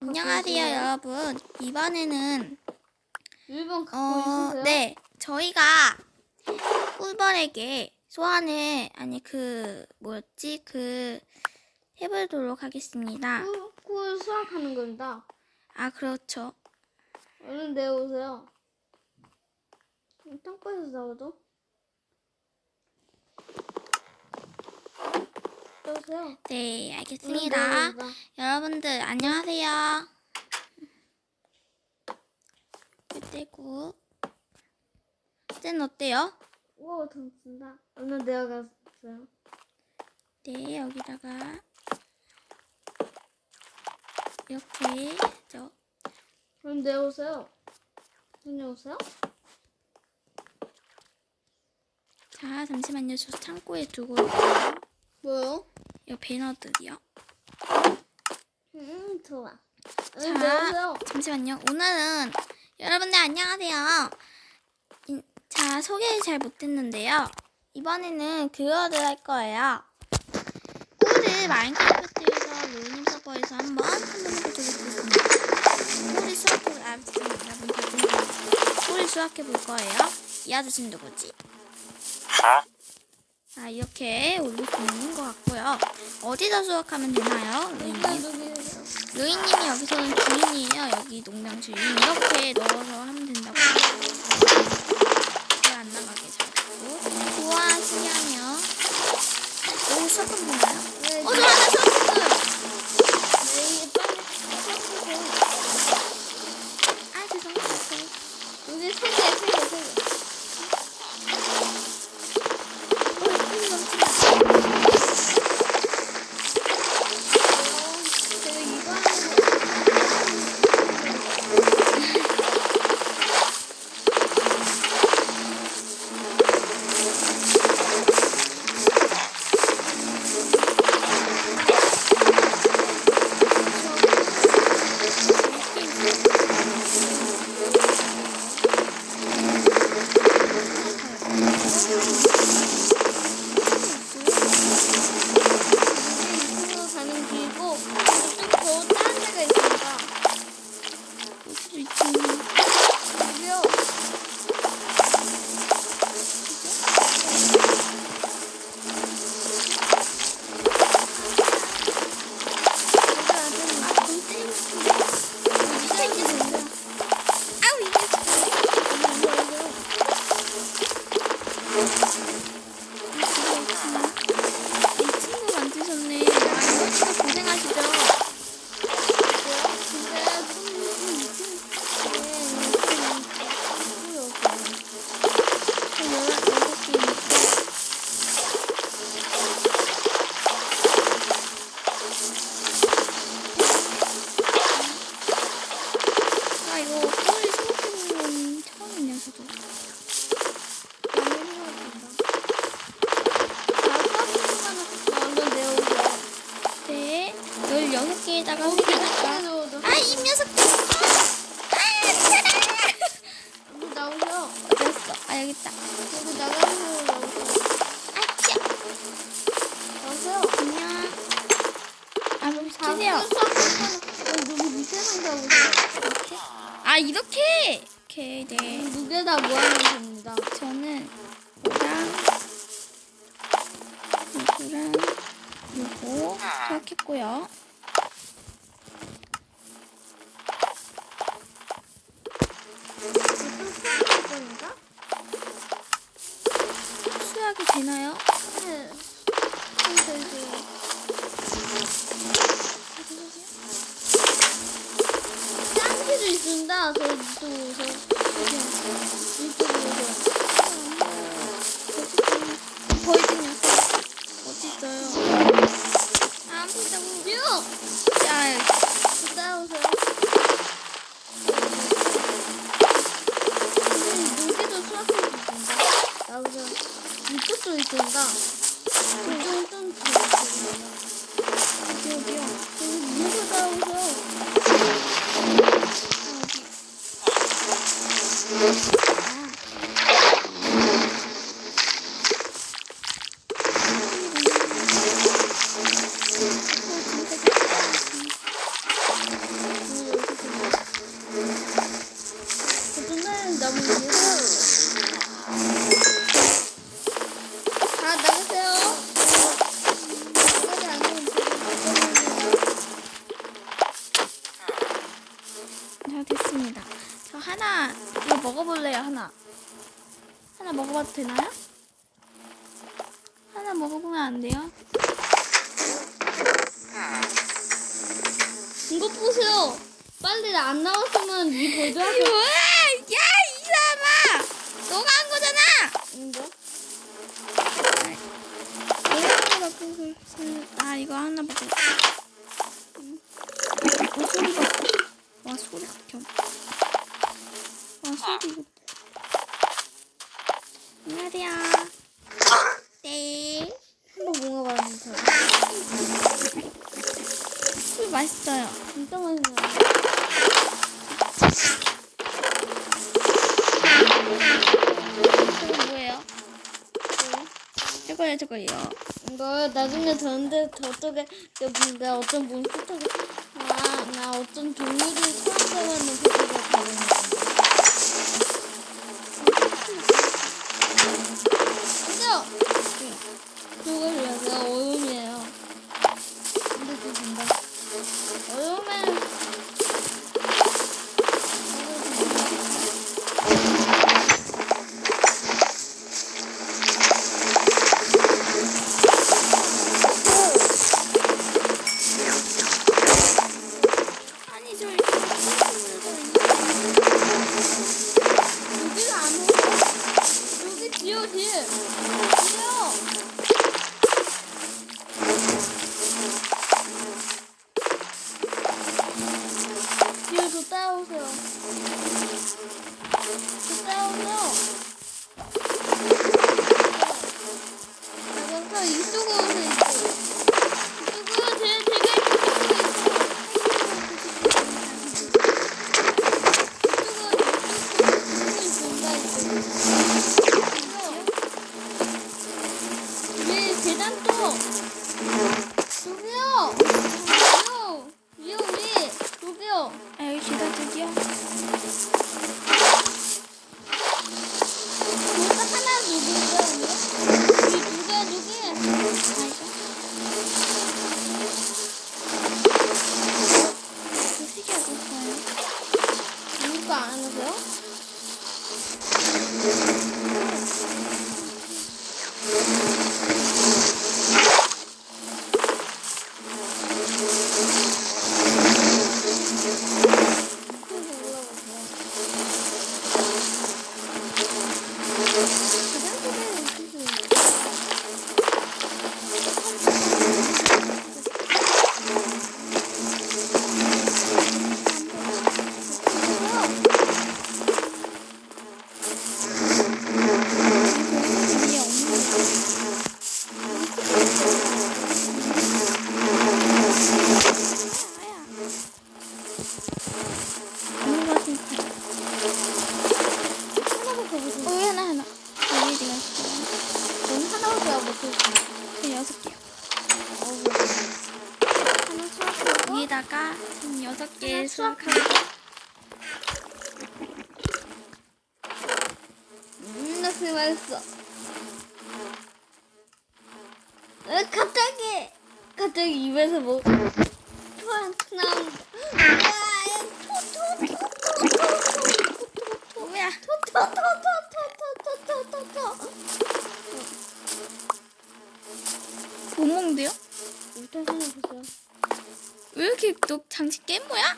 안녕하세요, 여러분. 이번에는 일본 어? 네, 저희가 꿀벌에게 소환을 아니 그 뭐였지 그 해보도록 하겠습니다. 꿀, 꿀 수확하는 겁니다. 아 그렇죠. 얼른 내오세요. 땅굴에서 나오죠? 내오세요. 네, 알겠습니다. 여러분들 안녕하세요. 그때고 쟤는 어때요? 우와, 던진다. 얼른 내어갔어요. 네, 여기다가 이렇게 저 얼른 내오세요. 내오세요? 자, 잠시만요. 저 창고에 두고 올게요. 뭐요? 이 배너들이요. 음, 좋아. 자, 얼른 내오세요. 잠시만요. 오늘은 여러분들 안녕하세요. 이- 자, 소개를 잘 못했는데요. 이번에는 그거를 할 거예요. 꿀을 마인크래프트에서 로님 서버에서 한번 한번 해보겠습니다. 꿀을 수확해 아, 여러분 잠시만요. 꿀을 수확해 볼 거예요. 이 아저씨는 누구지? 자, 이렇게 수 있는 것 같고요. 어디다 수확하면 되나요? 루이님이 여기서는 주인이에요. 여기 농장 주인. 이렇게 넣어서 하면 된다고. 16개에다가 한 개니까. 아, 이 녀석! 아, 진짜라! 어디였어? 아, 여기 있다. 아차! 안녕. 아, 좀 시키세요. 이렇게? 아, 이렇게! 이렇게, 네. 무게다 모아놓으면 됩니다. 저는 이거랑 이거랑 요거 수확했고요. 수확이 되나요? 네. 짱기도 있습니다. 저 이쪽 사람들이 안 나왔으면 이 보자. 뭐야? 야, 이 사람아! 너가 한 거잖아! 뭔데? 아, 이거 하나 보고. 어, 소리가. 와, 소리가 겹. 와, 소리가. 안녕하세요. 네. 한번 먹어봤는데. 음, 맛있어요. 음. 가져갈 거예요. 이거 나중에 전데 저쪽에 뭔가 어떤 몬스터가 아, 나 어떤 동물이 사랑하는 소리가 들리는 거야. 진짜. 수비요! 에, 갑자기, 갑자기 입에서 뭐, 토한, 나온, 뭐야? 토토토토토토토토토토토. 못 먹는데요? 일단 하나 보세요. 왜 이렇게 너 장식 깬 거야?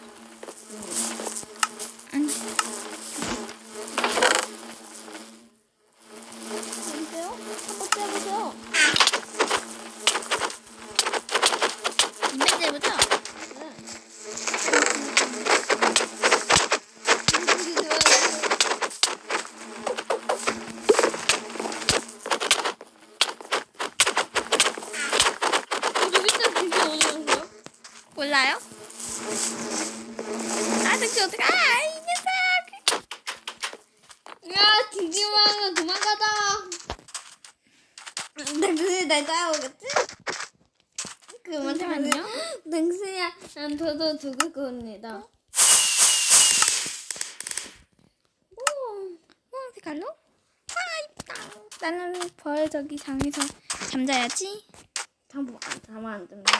아니, 보세요? 한번 떼보세요. 인벤제부터. 네. 되게 좋아요. 우리 밑에 되게 어려워요. 몰라요? 아, 등치 어떡해? 아, 이 녀석! 야, 뒤집어하면 도망가자. 당신이 날 따라오겠지? 그만 잠시만요. 당신이야, 난 저도 죽을 겁니다. 오, 어, 색깔로? 아, 이쁘다. 나는 벌 저기 장에서 잠자야지. 잠깐 안 자면 안 된다.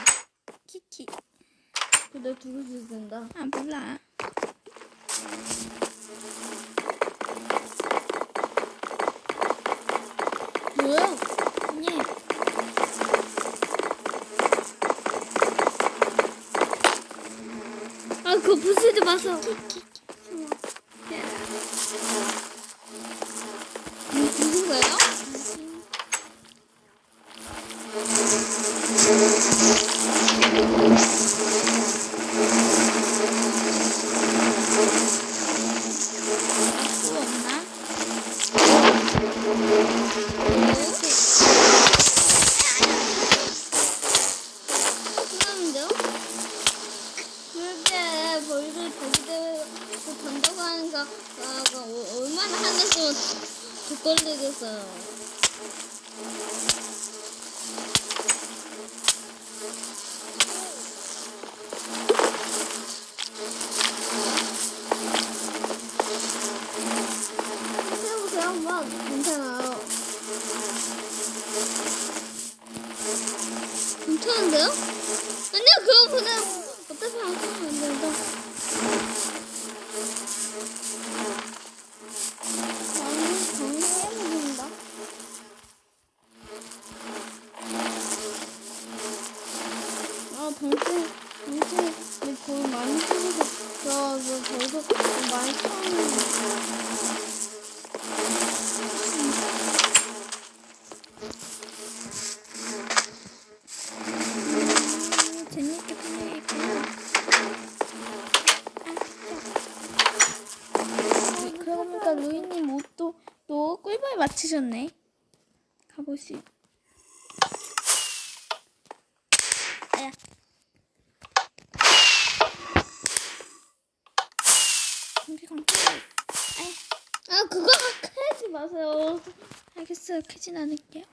키키. 근데 죽을 수 있는다. 아, 몰라. 뭐야? 예. 아, 그거 부수지 마세요. 뭐 부순 거예요? 또 없나? 끝났는데요? 그렇게 벌들 저기대로 간다고 하니까 아, 그 어- 얼마나 하겠으면 더 걸리겠어요. 해보세요. 막 괜찮아요. 괜찮은데요? 아니요, 그럼 그냥 어차피 안 쓰면 안 된다. 나는 정리해보는다. 아, 덩치, 덩치, 내 거의 많이 쓰면서, 저, 저, 저도 많이 쓰는 음, 재밌게 풀리겠구나. 아, 그러고 보니까 루이님 옷도 또 맞추셨네. 가보시. 아야. 공기 광기. 아야. 아, 그거 하지 마세요. 알겠어요. 크진 않을게요.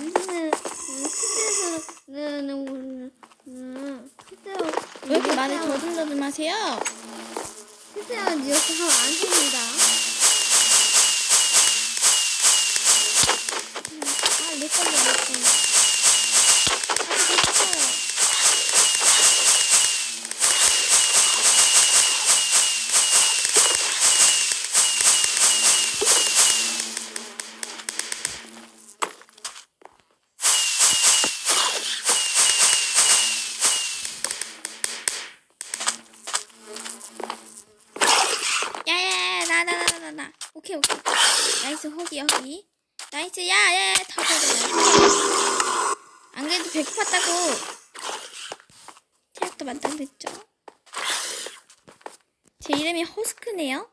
당신은 스테이션은 스테이션 왜 이렇게 말을 더듬더듬 하세요? 스테이션 이렇게 하면 안 됩니다. 아, 내 건데, 내 건데. 아, 됐어요. 야야야 나 나 나 나 나 나 오케이 오케이 나이스 허기 허기 나이스 야야야 다 버려 안 그래도 체력도 만땅됐죠 제 이름이 허스크네요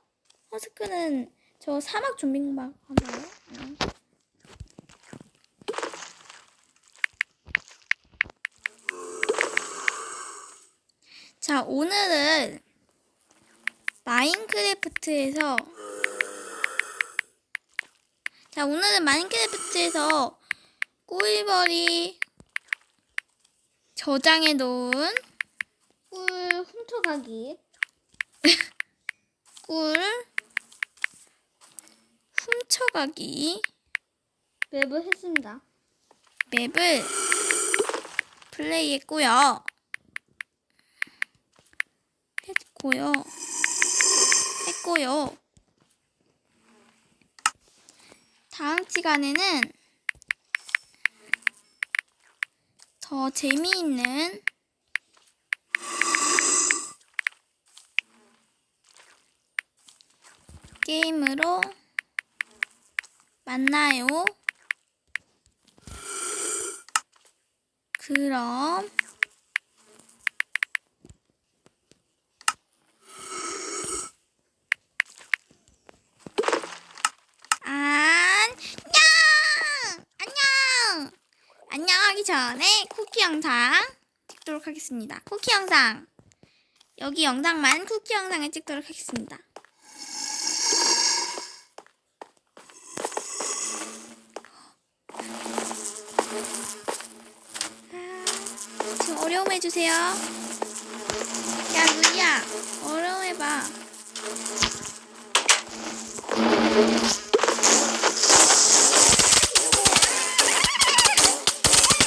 허스크는 저 사막 좀비막 한가요? 응. 자 오늘은 마인크래프트에서 자 오늘은 마인크래프트에서 꿀벌이 저장해 놓은 꿀 훔쳐가기. 꿀 훔쳐가기 맵을 했습니다. 맵을 플레이했고요. 했고요. 했고요. 다음 시간에는 더 재미있는 게임으로 만나요. 그럼 안녕. 전에 쿠키 영상 찍도록 하겠습니다. 쿠키 영상. 여기 영상만 쿠키 영상을 찍도록 하겠습니다. 아, 지금 어려움 해주세요. 야, 누리야. 어려움 해봐.